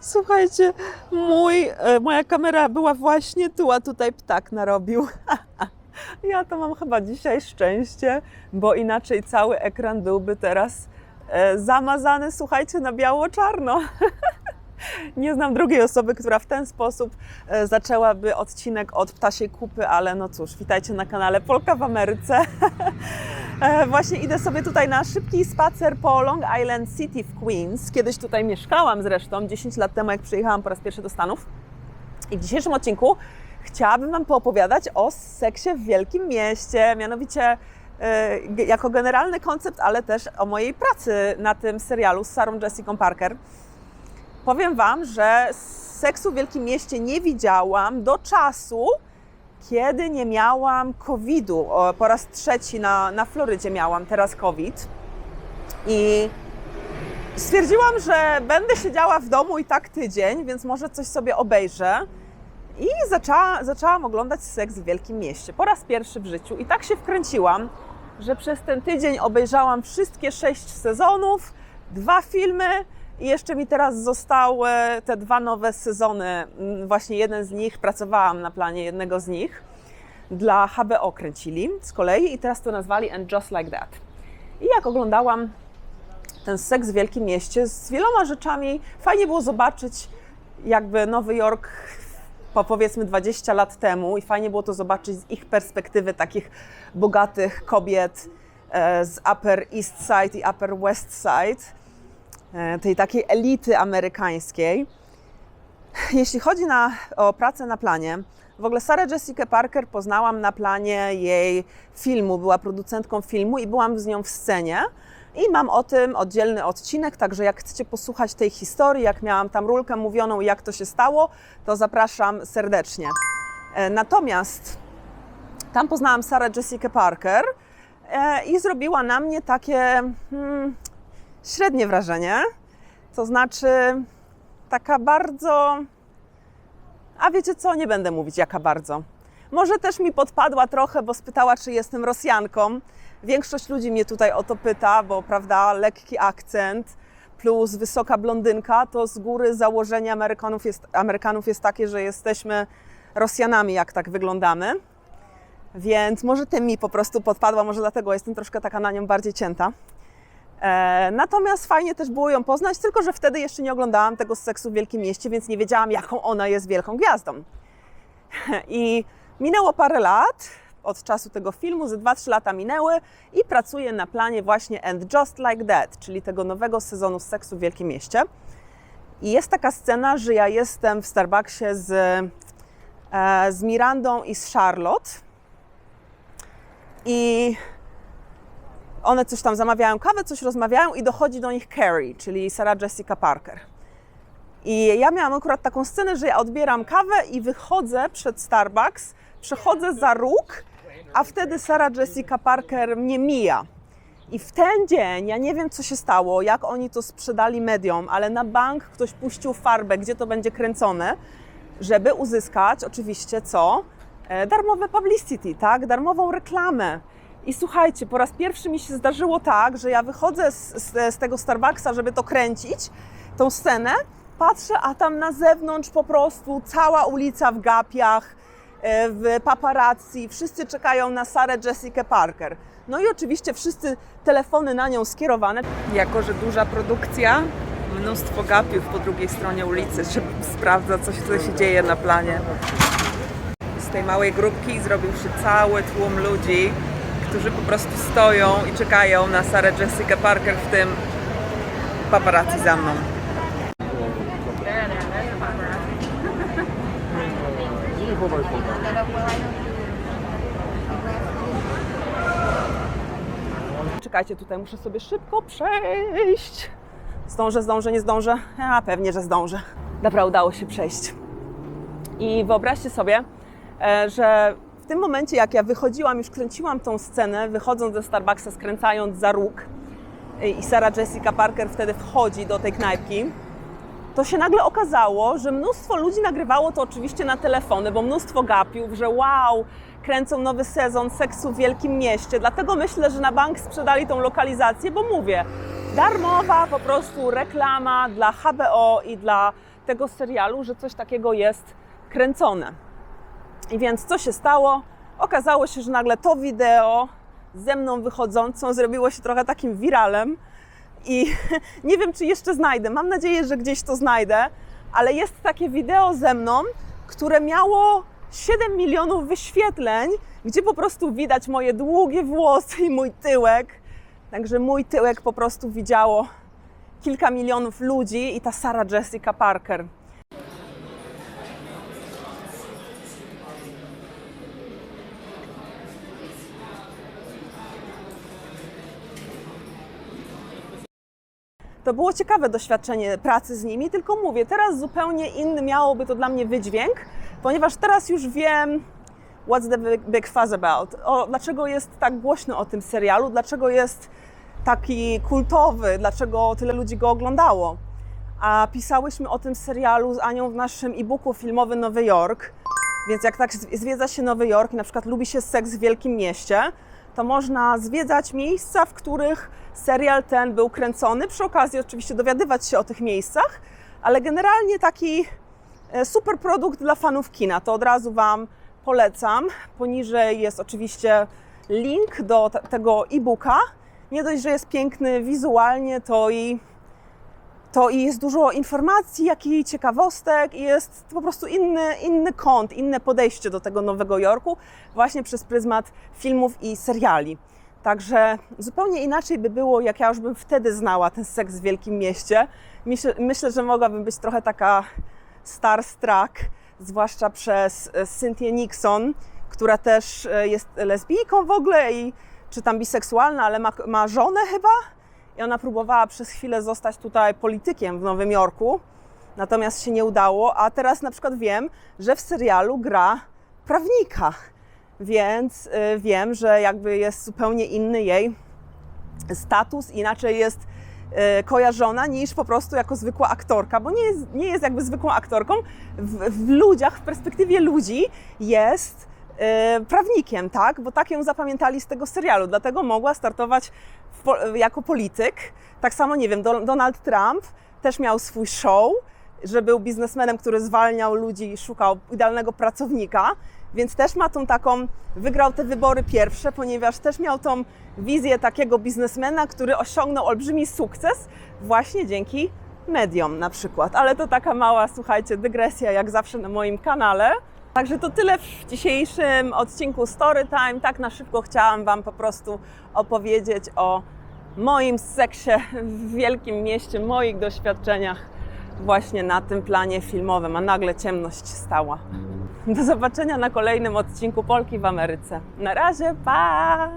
Słuchajcie, mój, e, moja kamera była właśnie tu, a tutaj ptak narobił. Ja to mam chyba dzisiaj szczęście, bo inaczej cały ekran byłby teraz e, zamazany, słuchajcie, na biało-czarno. Nie znam drugiej osoby, która w ten sposób e, zaczęłaby odcinek od ptasiej kupy, ale no cóż, witajcie na kanale Polka w Ameryce. E, Właśnie idę sobie tutaj na szybki spacer po Long Island City w Queens. Kiedyś tutaj mieszkałam zresztą, 10 lat temu, jak przyjechałam po raz pierwszy do Stanów. I w dzisiejszym odcinku chciałabym Wam poopowiadać o seksie w wielkim mieście, mianowicie e, jako generalny koncept, ale też o mojej pracy na tym serialu z Sarą Jessica Parker. Powiem Wam, że seksu w wielkim mieście nie widziałam do czasu, kiedy nie miałam COVID-u. Po raz trzeci na, na Florydzie miałam teraz COVID. I stwierdziłam, że będę siedziała w domu i tak tydzień, więc może coś sobie obejrzę. I zaczęła, zaczęłam oglądać seks w wielkim mieście. Po raz pierwszy w życiu. I tak się wkręciłam, że przez ten tydzień obejrzałam wszystkie sześć sezonów, dwa filmy i jeszcze mi teraz zostały te dwa nowe sezony. Mm, Właśnie jeden z nich, pracowałam na planie jednego z nich. Dla HBO kręcili z kolei i teraz to nazwali And Just Like That. I jak oglądałam ten seks w wielkim mieście z wieloma rzeczami, fajnie było zobaczyć jakby Nowy Jork po powiedzmy 20 lat temu i fajnie było to zobaczyć z ich perspektywy takich bogatych kobiet e, z Upper East Side i Upper West Side, tej takiej elity amerykańskiej. Jeśli chodzi na, o pracę na planie, w ogóle Sarah Jessica Parker poznałam na planie jej filmu, była producentką filmu i byłam z nią w scenie. I mam o tym oddzielny odcinek, także jak chcecie posłuchać tej historii, jak miałam tam rulkę mówioną i jak to się stało, to zapraszam serdecznie. E, Natomiast tam poznałam Sarah Jessica Parker e, i zrobiła na mnie takie hmm, średnie wrażenie. To znaczy taka bardzo. A wiecie co? Nie będę mówić jaka bardzo. Może też mi podpadła trochę, bo spytała, czy jestem Rosjanką. Większość ludzi mnie tutaj o to pyta, bo prawda, lekki akcent plus wysoka blondynka, to z góry założenie Amerykanów jest, Amerykanów jest takie, że jesteśmy Rosjanami, jak tak wyglądamy. Więc może tym mi po prostu podpadła, może dlatego jestem troszkę taka na nią bardziej cięta. E, natomiast fajnie też było ją poznać, tylko że wtedy jeszcze nie oglądałam tego seksu w Wielkim Mieście, więc nie wiedziałam, jaką ona jest wielką gwiazdą. I minęło parę lat od czasu tego filmu, ze 2-3 lata minęły i pracuję na planie właśnie And Just Like That, czyli tego nowego sezonu seksu w Wielkim Mieście. I jest taka scena, że ja jestem w Starbucksie z, e, z Mirandą i z Charlotte. I one coś tam zamawiają kawę, coś rozmawiają i dochodzi do nich Carrie, czyli Sarah Jessica Parker. I ja miałam akurat taką scenę, że ja odbieram kawę i wychodzę przed Starbucks, przechodzę za róg, a wtedy Sarah Jessica Parker mnie mija. I w ten dzień, ja nie wiem co się stało, jak oni to sprzedali mediom, ale na bank ktoś puścił farbę, gdzie to będzie kręcone, żeby uzyskać oczywiście co? E, Darmowe publicity, tak? Darmową reklamę. I słuchajcie, po raz pierwszy mi się zdarzyło tak, że ja wychodzę z, z, z tego Starbucksa, żeby to kręcić, tą scenę, patrzę, a tam na zewnątrz po prostu cała ulica w gapiach, e, w paparazzi, wszyscy czekają na Sarah Jessica Parker. No i oczywiście wszyscy telefony na nią skierowane. Jako, że duża produkcja, mnóstwo gapiów po drugiej stronie ulicy, żeby sprawdzać coś, co się dzieje na planie. Z tej małej grupki zrobił się cały tłum ludzi, którzy po prostu stoją i czekają na Sarah Jessica Parker, w tym paparazzi za mną. Czekajcie, tutaj muszę sobie szybko przejść. Zdążę, zdążę, nie zdążę? A pewnie, że zdążę. Dobra, udało się przejść. I wyobraźcie sobie, e, że tym momencie, jak ja wychodziłam, już kręciłam tą scenę, wychodząc ze Starbucksa, skręcając za róg, e, i Sarah Jessica Parker wtedy wchodzi do tej knajpki, to się nagle okazało, że mnóstwo ludzi nagrywało to oczywiście na telefony, bo mnóstwo gapiów, że wow, kręcą nowy sezon seksu w wielkim mieście. Dlatego myślę, że na bank sprzedali tą lokalizację, bo mówię, darmowa po prostu reklama dla HBO i dla tego serialu, że coś takiego jest kręcone. I więc co się stało? Okazało się, że nagle to wideo ze mną wychodzącą zrobiło się trochę takim wiralem. I nie wiem, czy jeszcze znajdę. Mam nadzieję, że gdzieś to znajdę, ale jest takie wideo ze mną, które miało 7 milionów wyświetleń, gdzie po prostu widać moje długie włosy i mój tyłek. Także mój tyłek po prostu widziało kilka milionów ludzi i ta Sarah Jessica Parker. To było ciekawe doświadczenie pracy z nimi, tylko mówię, teraz zupełnie inny miałoby to dla mnie wydźwięk, ponieważ teraz już wiem, what's the big, big fuss about, o, dlaczego jest tak głośno o tym serialu, dlaczego jest taki kultowy, dlaczego tyle ludzi go oglądało. A pisałyśmy o tym serialu z Anią w naszym e-booku Filmowy Nowy Jork, więc jak tak zwiedza się Nowy Jork i na przykład lubi się seks w wielkim mieście, to można zwiedzać miejsca, w których serial ten był kręcony. Przy okazji oczywiście dowiadywać się o tych miejscach, ale generalnie taki e, super produkt dla fanów kina. To od razu Wam polecam. Poniżej jest oczywiście link do te- tego e-booka. Nie dość, że jest piękny wizualnie, to i to i jest dużo informacji, jak i ciekawostek, i jest po prostu inny, inny kąt, inne podejście do tego Nowego Jorku, właśnie przez pryzmat filmów i seriali. Także zupełnie inaczej by było, jak ja już bym wtedy znała ten seks w wielkim mieście. Myślę, że mogłabym być trochę taka starstruck, zwłaszcza przez e, Cynthię Nixon, która też e, jest lesbijką w ogóle i czy tam biseksualna, ale ma, ma żonę chyba. I ona próbowała przez chwilę zostać tutaj politykiem w Nowym Jorku, natomiast się nie udało. A teraz na przykład wiem, że w serialu gra prawnika, więc y, wiem, że jakby jest zupełnie inny jej status, inaczej jest y, kojarzona niż po prostu jako zwykła aktorka, bo nie jest, nie jest jakby zwykłą aktorką. W, w ludziach, w perspektywie ludzi jest y, prawnikiem, tak? Bo tak ją zapamiętali z tego serialu, dlatego mogła startować jako polityk. Tak samo, nie wiem, Do- Donald Trump też miał swój show, że był biznesmenem, który zwalniał ludzi i szukał idealnego pracownika, więc też ma tą taką, wygrał te wybory pierwsze, ponieważ też miał tą wizję takiego biznesmena, który osiągnął olbrzymi sukces właśnie dzięki mediom na przykład. Ale to taka mała, słuchajcie, dygresja jak zawsze na moim kanale. Także to tyle w dzisiejszym odcinku Storytime. Tak na szybko chciałam Wam po prostu opowiedzieć o moim seksie w wielkim mieście, moich doświadczeniach właśnie na tym planie filmowym, a nagle ciemność stała. Do zobaczenia na kolejnym odcinku Polki w Ameryce. Na razie, pa!